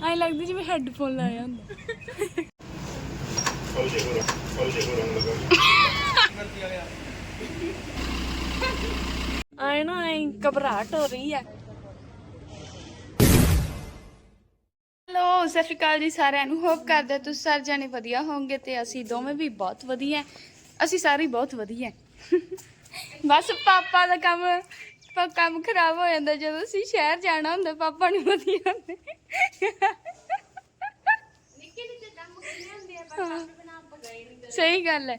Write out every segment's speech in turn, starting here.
ਐ ਲੱਗਦਾ ਜਿਵੇਂ ਹੈੱਡਫੋਨ ਲਾਇਆ ਹੁੰਦਾ। ਆਏ ਨਾ, ਐ ਘਬਰਾਹਟ ਹੋ ਰਹੀ ਹੈ ਹੈਲੋ ਸਤਿ ਸ਼੍ਰੀ ਅਕਾਲ ਜੀ ਸਾਰਿਆਂ ਨੂੰ। ਹੋਪ ਕਰਦੇ ਹਾਂ ਤੁਸੀਂ ਸਾਰੇ ਜਾਣੇ ਵਧੀਆ ਹੋਵੋਗੇ ਤੇ ਅਸੀਂ ਦੋਵੇਂ ਵੀ ਬਹੁਤ ਵਧੀਆ। ਅਸੀਂ ਸਾਰੇ ਹੀ ਬਹੁਤ ਵਧੀਆ। ਬਸ ਪਾਪਾ ਦਾ ਕੰਮ ਪ- ਕੰਮ ਖਰਾਬ ਹੋ ਜਾਂਦਾ ਜਦੋਂ ਅਸੀਂ ਸ਼ਹਿਰ ਜਾਣਾ ਹੁੰਦਾ ਪਾਪਾ ਨੂੰ ਵਧੀਆ ਹੁੰਦੇ। ਸਹੀ ਗੱਲ ਹੈ।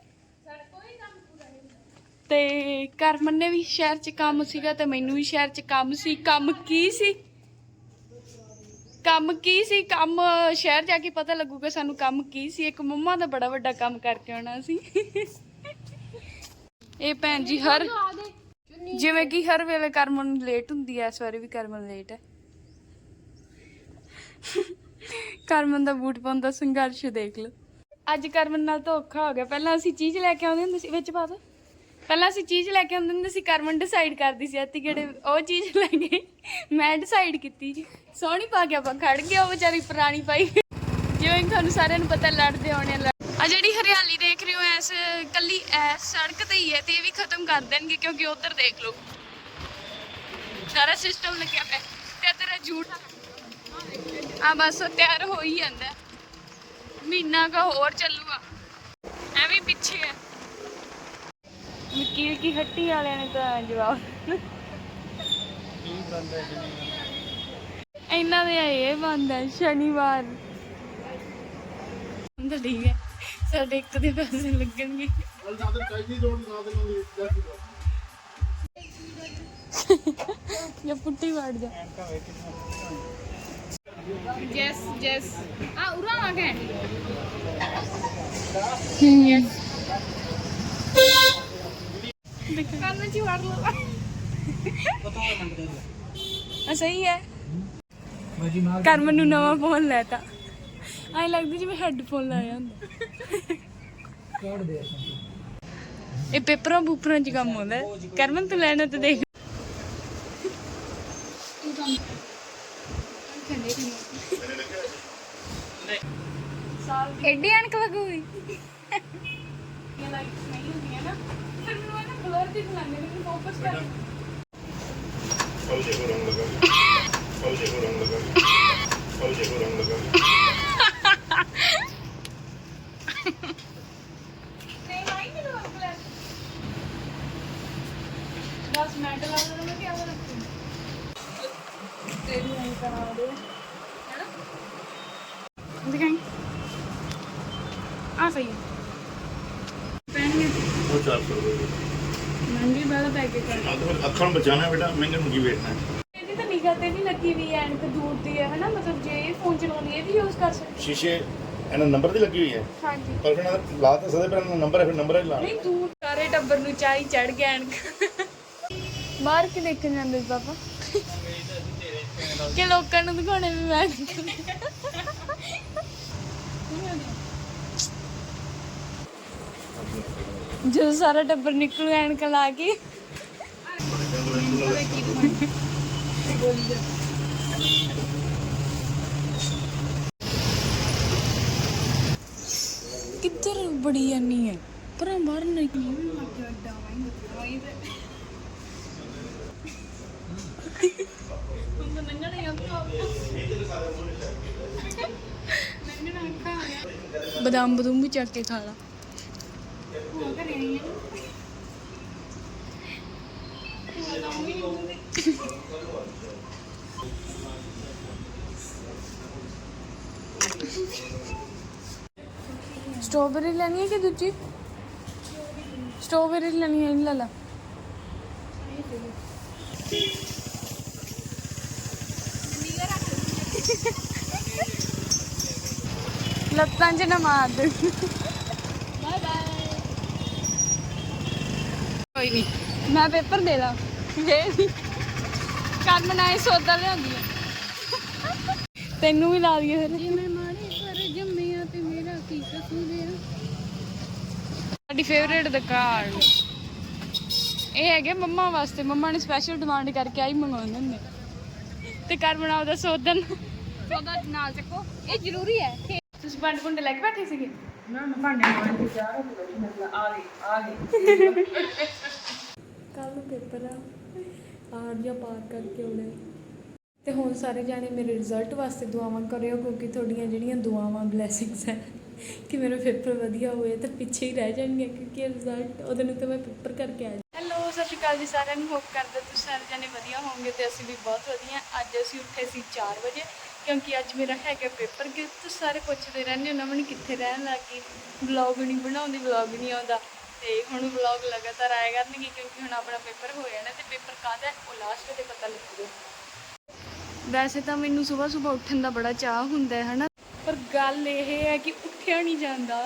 ਤੇ ਕਰਮਨ ਨੇ ਵੀ ਸ਼ਹਿਰ 'ਚ ਕੰਮ ਸੀਗਾ ਤੇ ਮੈਨੂੰ ਵੀ ਸ਼ਹਿਰ 'ਚ ਕੰਮ ਸੀ। ਕੰਮ ਕੀ ਸੀ? ਕੰਮ ਕੀ ਸੀ? ਕੰਮ ਸ਼ਹਿਰ ਜਾ ਕੇ ਪਤਾ ਲੱਗੂਗਾ ਸਾਨੂੰ ਕੰਮ ਕੀ ਸੀ। ਇੱਕ ਮੰਮਾ ਦਾ ਬੜਾ ਵੱਡਾ ਕੰਮ ਕਰਕੇ ਆਉਣਾ ਸੀ। ਇਹ ਭੈਣ ਜੀ ਹਰ ਜਿਵੇਂ ਕਿ ਹਰ ਵੇਲੇ ਕਰਮਨ ਲੇਟ ਹੁੰਦੀ ਐ ਇਸ ਵਾਰੀ ਵੀ ਕਰਮਨ ਲੇਟ ਹੈ ਕਰਮਨ ਦਾ ਬੂਟ ਪਾਉਣ ਦਾ ਸੰਘਰਸ਼ ਦੇਖ ਲਓ। ਅੱਜ ਕਰਮਨ ਨਾਲ ਤਾਂ ਔਖਾ ਹੋ ਗਿਆ। ਪਹਿਲਾਂ ਅਸੀਂ ਚੀਜ਼ ਲੈ ਕੇ ਆਉਂਦੇ ਹੁੰਦੇ ਸੀ, ਵਿੱਚ ਪਾ ਦੋ। ਪਹਿਲਾਂ ਅਸੀਂ ਚੀਜ਼ ਲੈ ਕੇ ਆਉਂਦੇ ਹੁੰਦੇ ਸੀ ਕਰਮਨ ਡਿਸਾਈਡ ਕਰਦੀ ਸੀ ਐਤੀ ਕਿਹੜੇ ਉਹ ਚੀਜ਼ ਲੈ ਗਈ ਮੈਂ ਡਿਸਾਈਡ ਕੀਤੀ ਜੀ। ਸੋਹਣੀ ਪਾ ਕੇ ਆਪਾਂ ਖੜ ਗਏ, ਉਹ ਵਿਚਾਰੀ ਪੁਰਾਣੀ ਪਾਈ। ਜਿਵੇਂ ਤੁਹਾਨੂੰ ਸਾਰਿਆਂ ਨੂੰ ਪਤਾ, ਲੜਦੇ ਹੋਣੇ ਆ ਜਿਹੜੀ ਹਰਿਆਲੀ ਦੇਖ ਰਹੇ ਹੋ ਐਸ ਕੱਲੀ ਐਸ ਸੜਕ ਤੇ ਹੀ ਹੈ ਤੇ ਇਹ ਵੀ ਖਤਮ ਕਰ ਦੇਣਗੇ ਕਿਉਂਕਿ ਉਧਰ ਦੇਖ ਲਓ। ਸਾਰਾ ਸਿਸਟਮ ਲੱਗਿਆ ਪਿਆ। ਤੇ ਤੇਰਾ ਝੂਠ ਆ ਬਸ ਤਿਆਰ ਹੋ ਹੀ ਜਾਂਦਾ। ਮਹੀਨਾ ਕਾ ਹੋਰ ਚੱਲੂਗਾ। ਐਵੇਂ ਪਿੱਛੇ ਹੈ। ਵਕੀਲ ਕੀ ਹੱਟੀ ਵਾਲਿਆਂ ਨੇ ਤਾਂ ਜਵਾਬ ਇਹਨਾਂ ਦੇ ਇਹ ਬੰਦ ਸ਼ਨੀਵਾਰ। ਤਾਂ ਠੀਕ ਹੈ ਸਾਡੇ ਇੱਕ ਦੇ ਪੈਸੇ ਲੱਗਣਗੇ ਜਾਂ ਪੁੱਟੀ ਵਾੜ ਜਾ Yes, yes. Ah, urang akan. Karena ciwar lu. ਆ ਸਹੀ ਹੈ ਕਰਮਨ ਨੂੰ ਨਵਾਂ ਫੋਨ ਲੈਤਾ ਐ ਲੱਗਦਾ ਜਿਵੇਂ ਹੈੱਡਫੋਨ ਲਾਇਆ ਹੁੰਦਾ। ਇਹ ਪੇਪਰਾਂ ਬੂਪਰਾਂ 'ਚ ਕੰਮ ਆਉਂਦਾ। ਹੈ। ਕਰਮਨ ਤੂੰ ਲੈਣਾ ਤੇ ਦੇਖ। Edi anak lagu. ਇਹ ਲਾਈਟਸ ਨਹੀਂ ਹੁੰਦੀਆਂ ਨਾ ਫਿਰ ਮੈਨੂੰ ਇਹ ਨਾ ਬਲਰ ਦੀ ਬੁਲਾਉਂਦੇ ਨੇ ਫੋਕਸ ਕਰ ਨਹੀਂ ਲਾਈ ਨਹੀਂ ਲੋ ਬਲਰ 10 ਮਿੰਟ ਲੱਗਦਾ ਮੈਂ ਕਿਹਾ ਤੇਰੀ ਨਹੀਂ ਕਰਾ ਦੇ ਹੈਨਾ? ਦਿਖਾਈ। ਆ ਸਹੀ ਪੈਨ ਨੇ ਉਹ 400 ਰੁਪਏ ਮਹਿੰਗੀ ਵਾਲਾ ਪੈਕੇਟ ਕਰ। ਆ ਤਾਂ ਅੱਖਾਂ ਨੂੰ ਬਚਾਣਾ ਬੇਟਾ ਮਹਿੰਗੇ ਨੂੰ ਕੀ ਵੇਚਣਾ? ਇਹਦੀ ਤਾਂ ਨਿਗਾਹ ਤੇ ਵੀ ਲੱਗੀ ਵੀ ਐ ਦੂਰ ਦੀ ਹੈ ਹਨਾ? ਮਤਲਬ ਜੇ ਇਹ ਫੋਨ ਚਲਾਉਂਦੀ ਇਹ ਵੀ ਯੂਜ਼ ਕਰ ਸਕਦੀ ਸ਼ੀਸ਼ੇ ਇਹਨਾਂ ਨੰਬਰ ਤੇ ਲੱਗੀ ਹੋਈ ਹੈ? ਹਾਂਜੀ। ਪਰ ਫਿਰ ਇਹਨਾਂ ਦਾ ਲਾ ਤਾਂ ਸਕਦੇ ਪਰ ਇਹਨਾਂ ਦਾ ਨੰਬਰ ਹੈ ਫਿਰ ਨੰਬਰ ਹੀ ਲਾ ਨਹੀਂ ਦੂਰ ਸਾਰੇ ਟੱਬਰ ਨੂੰ ਚਾਈ ਚੜ ਗਿਆ ਐਨਕ ਬਾਹਰ ਕੀ ਦੇਖਣ ਜਾਂਦੇ ਸੀ ਪਾਪਾ? ਕਿ ਲੋਕਾਂ ਨੂੰ ਦਿਖਾਉਣੇ ਵੀ ਮੈਂ ਜਦੋਂ ਸਾਰਾ ਟੱਬਰ ਨਿਕਲੂ ਐਨਕ ਲਾ ਕੇ। ਕਿੱਧਰ ਬੜੀ ਜਾਨੀ ਹੈ? ਪਰ ਬਾਹਰ ਨਿਕਲੀ। ਬਦਾਮ ਬਦੂਮ ਵੀ ਚੱਕ ਕੇ ਖਾ ਲਾ। ਸਟ੍ਰਾਬੇਰੀ ਲੈਣੀ ਹੈ ਕਿ ਦੂਜੀ? ਸਟ੍ਰਾਬੇਰੀ ਲੈਣੀ ਹੈ ਲੈ ਲਾ। ਲੱਤਾਂ 'ਚ ਨਾ ਮਾਰ ਦੇ। ਬਾਏ ਬਾਏ ਕੋਈ ਨਹੀਂ ਮੈਂ ਪੇਪਰ ਦੇ ਦਾਂ। ਵੇ ਕੰਨ ਮਨਾਏ ਸੌਦਾ ਲਿਆਉਂਦੀ ਆ। ਤੈਨੂੰ ਵੀ ਲਾ ਦਈਏ ਫਿਰ। ਮੈਂ ਮਾਰੇ ਪਰ ਜੰਮਿਆ ਤੇ ਮੇਰਾ ਕੀ ਕਸੂਰ ਹੈ ਸਾਡੀ ਫੇਵਰੇਟ ਦੁਕਾਨ। ਇਹ ਹੈਗੇ ਮੰਮਾ ਵਾਸਤੇ। ਮੰਮਾ ਨੇ ਸਪੈਸ਼ਲ ਡਿਮਾਂਡ ਕਰਕੇ ਆਈ ਮੰਗਾਉਂਦੇ ਹੁੰਦੇ। ਤੇ ਕਰ ਬਣਾਓ ਦਾ ਸੋਦਨ ਉਹਦਾ ਨਾਲ ਚੱਕੋ। ਇਹ ਜ਼ਰੂਰੀ ਹੈ ਤੁਸੀਂ ਪੰਡ ਪੁੰਡ ਲੈ ਕੇ ਬੈਠੇ ਸੀਗੇ? ਨਾ ਨਾ ਭਾਂਡੇ ਮਾਰਨ ਦੀ ਜੀ ਮਤਲਬ ਆ ਗਈ ਆ ਗਈ ਕੱਲ ਨੂੰ ਪੇਪਰ ਆ। ਆਰ ਜਾਂ ਪਾਰ ਕਰਕੇ ਆਉਣਾ ਤੇ ਹੁਣ ਸਾਰੇ ਜਾਣੇ ਮੇਰੇ ਰਿਜ਼ਲਟ ਵਾਸਤੇ ਦੁਆਵਾਂ ਕਰਿਓ ਕਿਉਂਕਿ ਤੁਹਾਡੀਆਂ ਜਿਹੜੀਆਂ ਦੁਆਵਾਂ ਬਲੇਸਿੰਗਸ ਹੈ ਕਿ ਮੇਰਾ ਪੇਪਰ ਵਧੀਆ ਹੋਏ ਤਾਂ ਪਿੱਛੇ ਹੀ ਰਹਿ ਜਾਣਗੇ ਕਿਉਂਕਿ ਰਿਜ਼ਲਟ ਉਹਦੇ ਨੂੰ ਤਾਂ ਮੈਂ ਪੇਪਰ ਕਰਕੇ ਆ ਹੈਲੋ ਸਤਿ ਸ਼੍ਰੀ ਅਕਾਲ ਜੀ ਸਾਰਿਆਂ ਨੂੰ। ਹੋਪ ਕਰਦੇ ਤੁਸੀਂ ਸਾਰੇ ਜਾਣੇ ਵਧੀਆ ਹੋਵੋਗੇ ਤੇ ਅਸੀਂ ਵੀ ਬਹੁਤ ਵਧੀਆ। ਅੱਜ ਅਸੀਂ ਉੱਠੇ ਸੀ 4 ਵਜੇ। ਕਿਉਂਕਿ ਅੱਜ ਮੇਰਾ ਹੈਗਾ ਪੇਪਰ ਕਿ ਤੁਸੀਂ ਸਾਰੇ ਪੁੱਛਦੇ ਰਹਿੰਦੇ ਹੋ ਨਾ ਮੈਨੂੰ ਕਿੱਥੇ ਰਹਿਣ ਲੱਗੀ? ਵਲੌਗ ਨਹੀਂ ਬਣਾਉਂਦੀ ਵਲੌਗ ਨਹੀਂ ਆਉਂਦਾ। ਤੇ ਹੁਣ ਵਲੌਗ ਲਗਾਤਾਰ ਆਇਆ ਕਰਨਗੇ ਕਿਉਂਕਿ ਹੁਣ ਆਪਣਾ ਪੇਪਰ ਹੋ ਜਾਣਾ ਤੇ ਪੇਪਰ ਕਾਹਦਾ ਉਹ ਲਾਸਟ ਤੇ ਪਤਾ ਲੱਗੂਗਾ। ਵੈਸੇ ਤਾਂ ਮੈਨੂੰ ਸਵੇਰ ਸਵੇਰ ਉੱਠਣ ਦਾ ਬੜਾ ਚਾਹ ਹੁੰਦਾ ਹੈ ਹਨਾ? ਪਰ ਗੱਲ ਇਹ ਹੈ ਕਿ ਉੱਠਿਆ ਨਹੀਂ ਜਾਂਦਾ।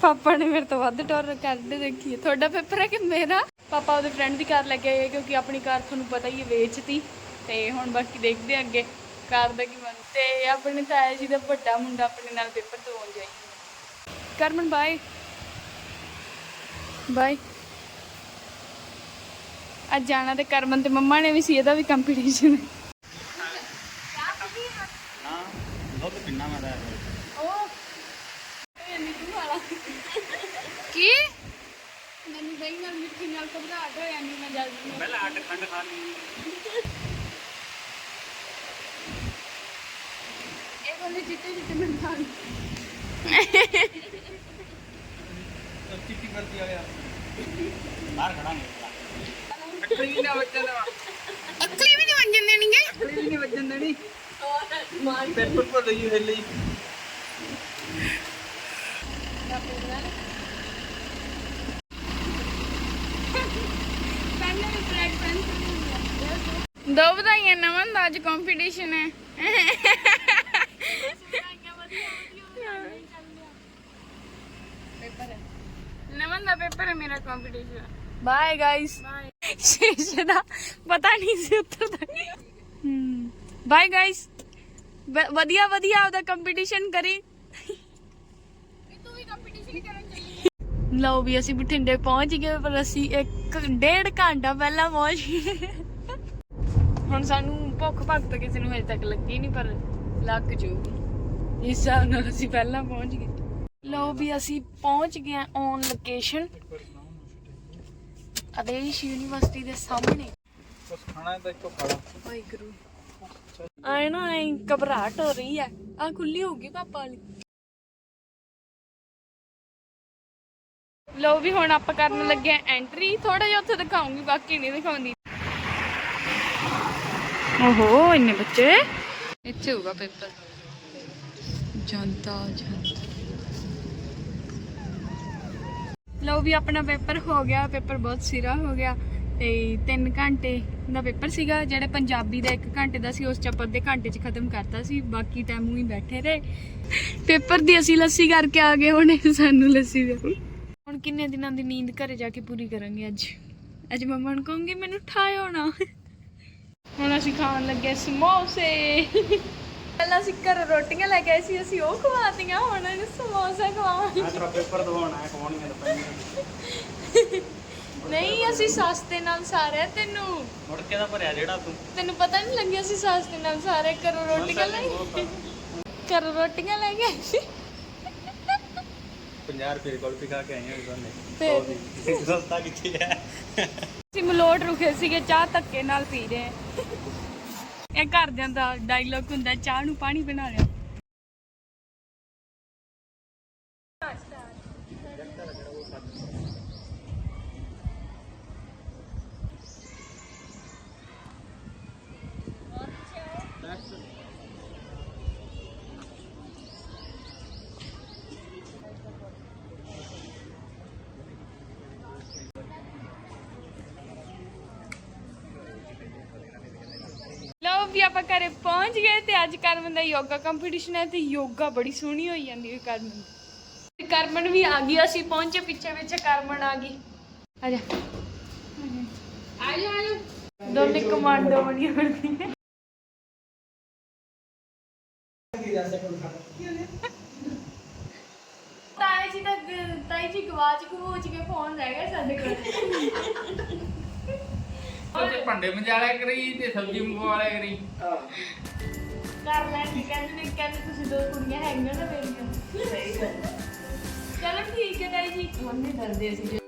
ਪਾਪਾ ਨੇ ਮੇਰੇ ਤੋਂ ਵੱਧ ਟੌਰ ਕਰਦੇ ਦੇਖੀਏ। ਤੁਹਾਡਾ ਪੇਪਰ ਹੈ ਕਿ ਮੇਰਾ? ਪਾਪਾ ਉਹਦੇ ਫਰੈਂਡ ਦੀ ਕਾਰ ਲੈ ਕੇ ਆਏ ਕਿਉਂਕਿ ਆਪਣੀ ਕਾਰ ਤੁਹਾਨੂੰ ਪਤਾ ਹੀ ਹੈ ਵੇਚਤੀ। ਤੇ ਹੁਣ ਬਾਕੀ ਦੇਖਦੇ ਹਾਂ ਅੱਗੇ ਕਾਰ ਦਾ ਕੀ ਬਣ। ਤੇ ਆਪਣੇ ਤਾਇਆ ਜੀ ਦਾ ਵੱਡਾ ਮੁੰਡਾ ਆਪਣੇ ਨਾਲ ਪੇਪਰ ਦਵਾਉਣ ਜਾਈ। ਕਰਮਨ ਬਾਏ ਬਾਏ ਅੱਜ ਜਾਣਾ ਤੇ ਕਰਮਨ ਤੇ ਮੰਮਾ ਨੇ ਵੀ ਸੀ ਇਹਦਾ ਵੀ ਕੰਪੀਟੀਸ਼ਨ ਹਾਂ ਦੁੱਧ ਕਿੰਨਾ ਮੈਂ ਦਾ ਉਹ ਇਹ ਨਿੱਕੂ ਵਾਲਾ। ਕੀ? ਮੈਨੂੰ ਦਹੀਂ ਨਾਲ ਮਿੱਠੀ ਨਾਲ ਘਬਰਾਹਟ ਹੋ ਜਾਂਦੀ ਮੈਂ ਜਲਦੀ। ਪਹਿਲਾਂ ਅੱਡ ਖੰਡ ਖਾ ਲਈ। ਬੋਲੇ ਜਿੱਤੇ ਜਿੱਤੇ ਮੈਂ ਖਾ ਲਈ। ਚਿੱਟੀ ਕਰਦੀ ਆ। ਗਿਆ ਬਾਹਰ ਖੜਾ ਨਹੀਂ ਅਕਲੀ ਵੀ ਨਾ ਵੱਜਣ ਦੇਵਾ। ਅਕਲੀ ਵੀ ਨਹੀਂ ਮੰਜਣ ਦੇਣਗੇ? ਅਕਲੀ ਵੀ ਨਹੀਂ ਵੱਜਣ ਦੇਣੀ। ਪੇਪਰ ਭੁੱਲ ਗਈ ਹਿੱਲੀ ਦੋ ਵਧਾਈਆਂ ਨਮਨ ਦਾ ਅੱਜ ਕੰਪੀਟੀਸ਼ਨ ਹੈ ਨਮਨ ਦਾ ਪੇਪਰ ਹੈ ਮੇਰਾ ਕੰਪੀਟੀਸ਼ਨ ਬਾਏ ਗਾਇਸ ਸ਼ੀਸ਼ੇ ਦਾ ਪਤਾ ਨਹੀਂ ਸੀ ਉੱਤਰ ਦਾ ਹਮ ਬਾਏ ਗਾਇਸ ਵਧੀਆ ਵਧੀਆ ਆਪਦਾ ਕੰਪੀਟੀਸ਼ਨ ਕਰੀ ਤੂੰ ਵੀ ਕੰਪੀਟੀਸ਼ਨ ਕਰਨ ਚੱਲੀ ਲਓ ਵੀ ਅਸੀਂ ਬਠਿੰਡੇ ਪਹੁੰਚ ਗਏ ਪਰ ਅਸੀਂ ਇੱਕ ਡੇਢ ਘੰਟਾ ਪਹਿਲਾਂ ਪਹੁੰਚ ਗਏ ਹੁਣ ਸਾਨੂੰ ਭੁੱਖ ਭੱਖ ਤਾਂ ਕਿਸੇ ਨੂੰ ਹਜੇ ਤੱਕ ਲੱਗੀ ਨਹੀਂ ਪਰ ਲੱਗ ਜੂਗੀ ਇਸ ਹਿਸਾਬ ਨਾਲ ਅਸੀਂ ਪਹਿਲਾਂ ਪਹੁੰਚ ਗਏ ਲਓ ਵੀ ਅਸੀਂ ਪਹੁੰਚ ਗਏ ਔਨ ਲੋਕੇਸ਼ਨ ਆਦੇਸ਼ ਯੂਨੀਵਰਸਿਟੀ ਦੇ ਸਾਹਮਣੇ। ਕੁਛ ਖਾਣਾ ਤਾਂ ਇੱਕੋ ਖਾ ਲਾ ਵਾਹਿਗੁਰੂ। ਆਏ ਨਾ ਐ ਘਬਰਾਹਟ ਹੋ ਰਹੀ ਹੈ। ਆ ਖੁੱਲੀ ਹੋਊਗੀ ਪਾਪਾ ਵਾਲੀ। ਲੋ ਵੀ ਹੁਣ ਆਪਾਂ ਕਰਨ ਲੱਗੇ ਆ ਐਂਟਰੀ ਥੋੜਾ ਜਿਹਾ ਉੱਥੇ ਦਿਖਾਉਂਗੀ ਬਾਕੀ ਨਹੀਂ ਦਿਖਾਉਂਦੀ। ਓਹੋ ਇੰਨੇ ਬੱਚੇ। ਇੱਥੇ ਹੋਊਗਾ ਪੇਪਰ ਜਨਤਾ ਜਨਤਾ। ਲਓ ਵੀ ਆਪਣਾ ਪੇਪਰ ਹੋ ਗਿਆ, ਪੇਪਰ ਬਹੁਤ ਸਿਰਾ ਹੋ ਗਿਆ ਤੇ 3 ਘੰਟੇ ਦਾ ਪੇਪਰ ਸੀਗਾ, ਜਿਹੜੇ ਪੰਜਾਬੀ ਦਾ 1 ਘੰਟੇ ਦਾ ਸੀ, ਉਸ ਚ ਆਪਾਂ ਘੰਟੇ ਚ ਖਤਮ ਕਰਤਾ ਸੀ, ਬਾਕੀ ਟਾਈਮ ਹੀ ਬੈਠੇ ਰਹੇ। ਪੇਪਰ ਦੀ ਅਸੀਂ ਲੱਸੀ ਕਰਕੇ ਆ ਗਏ, ਹੁਣ ਸਾਨੂੰ ਲੱਸੀ ਦੇ ਹੁਣ ਕਿੰਨੇ ਦਿਨਾਂ ਦੀ ਨੀਂਦ ਘਰੇ ਜਾ ਕੇ ਪੂਰੀ ਕਰਾਂਗੇ ਅੱਜ? ਅੱਜ ਮੰਮਾ ਨੂੰ ਕਹੂੰਗੀ, ਮੈਨੂੰ ਠਾਇਓ ਨਾ। ਹੁਣ ਅਸੀਂ ਖਾਣ ਲੱਗੇ ਸਮੋਸੇ। ਪਹਿਲਾਂ ਅਸੀਂ ਘਰ ਰੋਟੀਆਂ ਲੈ ਕੇ ਆਏ ਸੀ ਅਸੀਂ ਉਹ ਖਵਾਤੀਆਂ ਹੁਣ ਇਹਨੂੰ ਸਮੋਸੇ ਖਵਾਵਾਂਗੇ। ਮੈਂ ਤੇਰਾ ਪੇਪਰ ਦਵਾਉਣਾ ਹੈ ਕੌਣੀਆਂ ਦਾ ਪੈਂਦੀਆਂ ਨਹੀਂ ਅਸੀਂ ਸਸਤੇ ਨਾਲ ਸਾਰੇ ਤੈਨੂੰ। ਮੁੜ ਕੇ ਦਾ ਭਰਿਆ ਜਿਹੜਾ ਤੂੰ। ਤੈਨੂੰ ਪਤਾ ਨਹੀਂ ਲੱਗਿਆ ਸੀ ਸਸਤੇ ਨਾਲ ਸਾਰੇ ਘਰੋਂ ਰੋਟੀਆਂ ਲੈ ਘਰੋਂ ਰੋਟੀਆਂ ਲੈ ਕੇ ਆਏ ਸੀ। 50 ਰੁਪਏ ਕੋਲ ਪਿਕਾ ਕੇ ਆਈਆਂ ਇਸ ਬੰਨੇ। ਫਿਰ ਸਸਤਾ ਕਿੱਥੇ ਹੈ? ਅਸੀਂ ਮਲੋਟ ਰੁਕੇ ਸੀਗੇ ਚਾਹ ਧੱਕੇ ਨਾਲ ਪੀ ਰਹੇ ਹਾਂ। ਇਹ ਘਰਦਿਆਂ ਦਾ ਡਾਇਲੌਗ ਹੁੰਦਾ ਚਾਹ ਨੂੰ ਪਾਣੀ ਬਣਾ ਲਿਆ। ਵੀ ਆਪਾਂ ਘਰੇ ਪਹੁੰਚ ਗਏ ਤੇ ਅੱਜ ਕਰਮਨ ਦਾ ਯੋਗਾ ਕੰਪੀਟੀਸ਼ਨ ਹੈ ਤੇ ਯੋਗਾ ਬੜੀ ਸੋਹਣੀ ਹੋਈ ਜਾਂਦੀ ਹੈ ਕਰਮਨ ਦੀ। ਕਰਮਨ ਵੀ ਆ ਗਈ, ਅਸੀਂ ਪਹੁੰਚੇ ਪਿੱਛੇ ਵਿੱਚ ਕਰਮਨ ਆ ਗਈ। ਆ ਜਾ। ਆ ਜਾ ਦੋਨੇ ਕਮਾਂਡੋ ਬਣੀ ਹੋਣੀ ਤਾਈ ਜੀ ਦਾ ਤਾਈ ਜੀ ਗਵਾਚ ਗਵਾਚ ਕੇ ਫੋਨ ਰਹਿ ਗਿਆ ਸਾਡੇ ਕੋਲ। ਤੇ ਭਾਂਡੇ ਮੰਜਾਲਿਆ ਕਰੀ ਤੇ ਸਬਜ਼ੀ ਮੰਗਵਾਲਿਆ ਕਰੀ। ਕਰ ਲੈਣਗੇ ਕਹਿੰਦੇ ਨੇ ਕਹਿੰਦੇ ਤੁਸੀਂ ਦੋ ਕੁੜੀਆਂ ਹੈਗੀਆਂ ਨਾ ਮੇਰੀਆਂ। ਸਹੀ ਗੱਲ। ਚਲੋ ਠੀਕ ਹੈ ਤਾਈ ਜੀ। ਮੰਮੀ ਡਰਦੇ ਸੀ